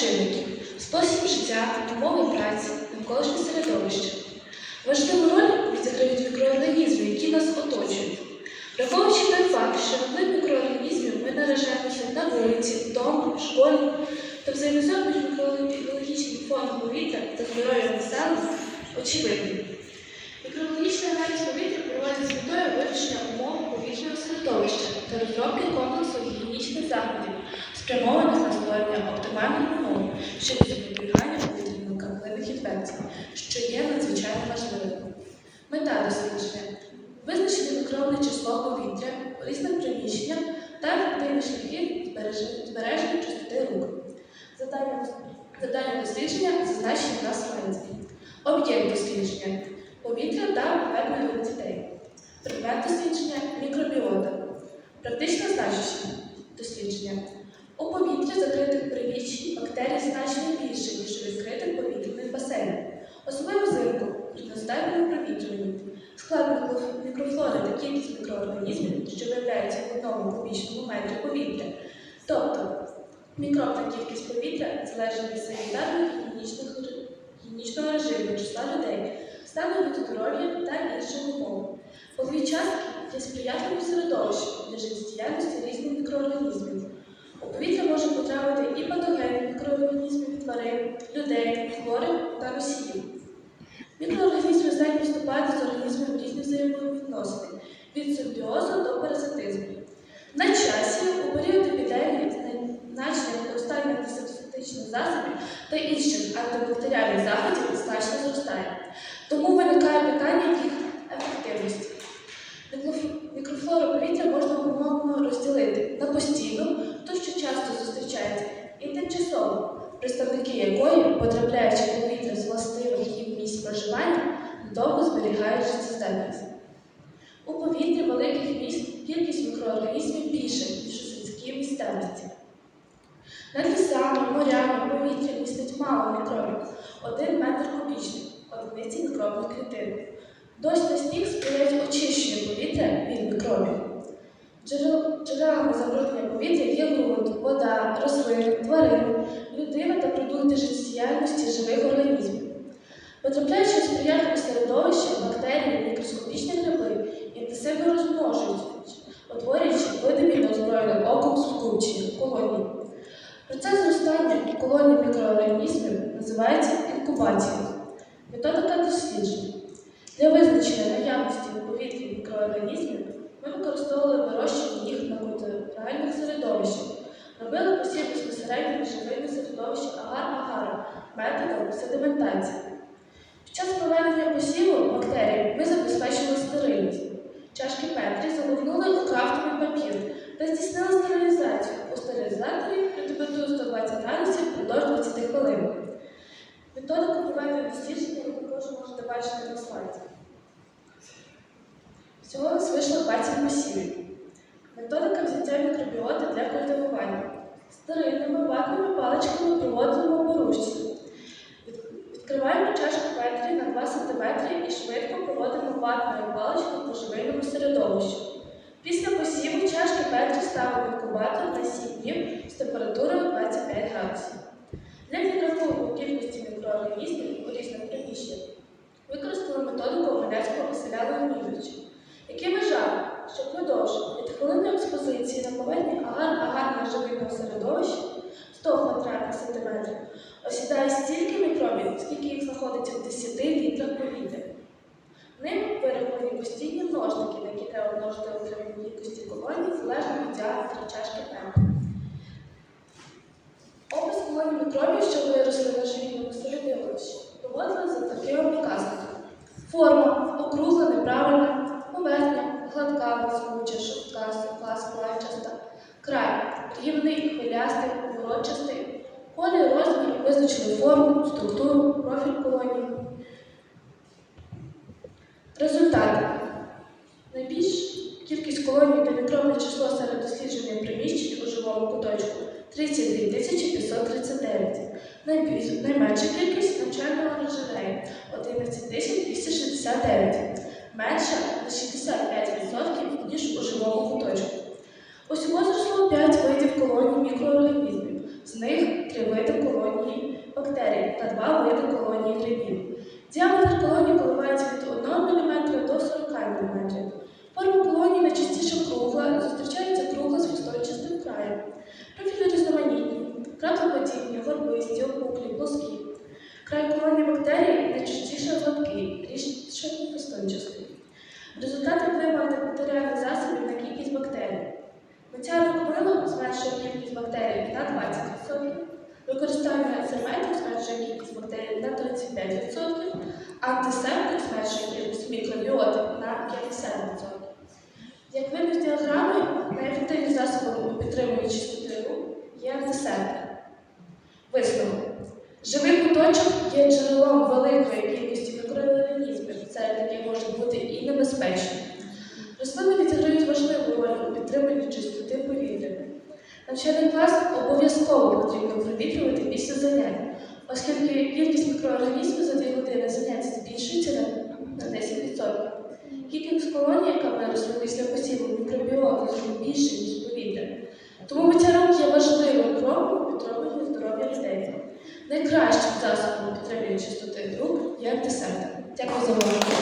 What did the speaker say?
чинників, спосіб життя, умови праці, навколишнє середовище. Важливу роль відіграють мікроорганізми, які нас оточують. Враховуючи той факт, що на вплив мікроорганізмів ми наражаємося на вулиці, вдома, школі, то взаємозв'язок між фоном повітря та здоров'ям населення очевидний. Мікробіологічний аналіз повітря проводить з метою вивчення умов повітряного середовища та розробки комплексу гігієнічних заходів, спрямованих на створення оптимальних щодо запобігання повітряно-краплинних інфекцій, що є надзвичайно важливим. Мета дослідження визначити мікробне число повітря, різних приміщення та ефективні шляхи збереження- чистоти рук. Завдання дослідження зазначені на слайді. Об'єкт дослідження повітря та поверхня кількість мікроорганізмів, що виявляються в одному кубічному метрі повітря. Тобто мікробна кількість повітря залежить від санітарно-гігієнічних гігієнічного режиму числа людей, стану здоров'я та інших умов. Польові частки є сприятливим середовищем для життєдіяльності різних мікроорганізмів. У повітря може потрапити і патогенні мікроорганізми від тварин, людей, хворих та носіїв. Мікроорганізми здатні вступати з організмом в різні взаємовідносини від симбіозу до паразитизму. На часі у період епідемії значення використання антисептичних засобів та інших антибактеріальних заходів значно зростає. Тому виникає питання їх ефективності. Мікроф- Мікрофлору повітря можна умовно розділити на постійну, ту, що часто зустрічається, і тимчасову, представники якої, потрапляючи повітря з властивих їм місць проживання, довго зберігають життєздатність. У повітрі великих міст кількість мікроорганізмів більша, ніж у сільській місцевості. Над лісами, морями, повітря містить мало мікробів, один метр кубічний, одиниці мікробних клітин. Дощ та сніг сприяють очищенню повітря від мікробів. Джерелами забруднення повітря є ґрунт, вода, рослини, тварини, людина та продукти життєдіяльності живих організмів. Потрапляючи в сприятливе середовище, бактерії, мікроскопічні гриби інтенсивно розмножують, утворюючи видимі неозброєним оком скупчення колонії. Процес зростання колоній мікроорганізмів називається інкубацією. Методика досліджень. Для визначення наявності у повітрі мікроорганізмів ми використовували вирощування їх на культуральних середовищах, робили посів безпосередньо на живильне середовище агар-агара методом sedimентації. Під час проведення посіву бактерій ми також на слайді. Всього нас вийшло 20 посівів. Методика взяття мікробіоти для культивування. Стерильними ватними паличками проводимо порушці. Відкриваємо чашку Петрі на 2 см і швидко проводимо ватною паличкою по живильному середовищу. Після посіву чашки Петрі ставимо інкубатор на 7 днів з температурою 25 градусів. Для підрахунку кількості мікроорганізмів у різних приміщеннях методику Валецького Василя Леонідовича, який вважав, що впродовж від хвилинної експозиції на поверхні агар-агарного живильного середовища 100 квадратних сантиметрів осідає стільки мікробів, скільки їх знаходиться в 10 літрах повітря. Ним вироблені постійні структуру, профіль колонії. Результати. Найбільш кількість колоній та мікробне число серед дослідження приміщень у живому куточку 32 539. Найменша кількість навчального оранжереї 11 269. Менша на 65%, ніж у живому куточку. Усього зросло 5 видів колоній мікроорганізмів, з них три види колонії бактерій та два види колонії грибів. Діаметр колонії коливається від 1 мм до 40 мм. Форма колонії на цементів зменшує кількість бактерій на 35%, антисептик зменшує кількість мікробіотик на 50%. Як видно з діаграми, найефективнішим засобом підтримуючи чистоту є антисептик. Висновок. Живий куточок є джерелом великої кількості мікроорганізмів. Це таке може бути і небезпечним. Клас обов'язково потрібно провітрювати після занять, оскільки кількість мікроорганізмів за 2 години занять збільшується на, на 10%. Кількість колоній, яка виросла після посіву мікробіологів, більше, ніж повітря. Тому витярок є важливим кроком у підтриманні здоров'я людей. Найкращим засобом підтримання чистоти рук є антисептик. Дякую за увагу.